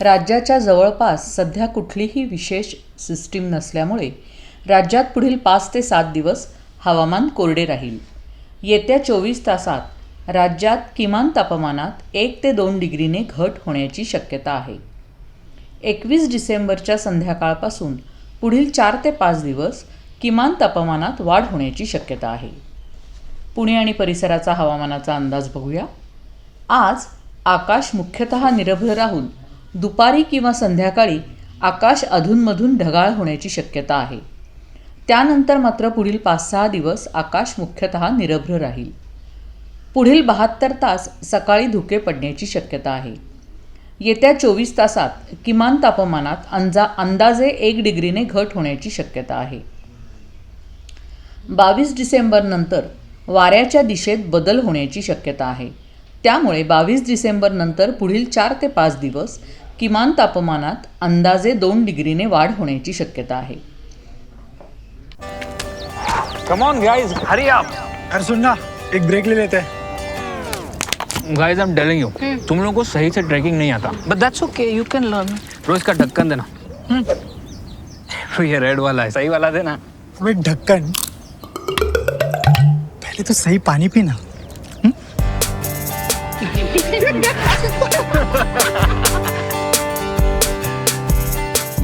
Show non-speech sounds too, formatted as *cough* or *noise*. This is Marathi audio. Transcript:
राज्याच्या जवळपास सध्या कुठलीही विशेष सिस्टीम नसल्यामुळे राज्यात पुढील पाच ते सात दिवस हवामान कोरडे राहील. येत्या चोवीस तासात राज्यात किमान तापमानात एक ते दोन डिग्रीने घट होण्याची शक्यता आहे. एकवीस डिसेंबरच्या संध्याकाळपासून पुढील चार ते पाच दिवस किमान तापमानात वाढ होण्याची शक्यता आहे. पुणे आणि परिसराचा हवामानाचा अंदाज बघूया. आज आकाश मुख्यतः निरभ्र राहून दुपारी किंवा संध्याकाळी आकाश अधूनमधून ढगाळ होण्याची शक्यता आहे. त्यानंतर मात्र पुढील पाच सहा दिवस आकाश मुख्यतः निरभ्र राहील. पुढील बहात्तर तास सकाळी धुके पडण्याची शक्यता आहे. येत्या चोवीस तासात किमान तापमानात अंजा अंदाजे एक डिग्रीने घट होण्याची शक्यता आहे. बावीस डिसेंबरनंतर वाऱ्याच्या दिशेत बदल होण्याची शक्यता आहे. त्यामुळे बावीस डिसेंबरनंतर पुढील चार ते पाच दिवस किमान तापमानात अंदाजे दोन डिग्रीने वाढ होण्याची शक्यता आहे. Come on guys hurry up अरे सुन ना एक ब्रेक ले लेते. हैं guys I am telling you तुम लोगों को सही से ट्रैकिंग नहीं आता. But that's okay, you can learn. रोज का ढक्कन देना. तो *laughs* ये रेड वाला है. सही वाला देना. अबे ढक्कन पहले तो सही पानी पीना. *laughs*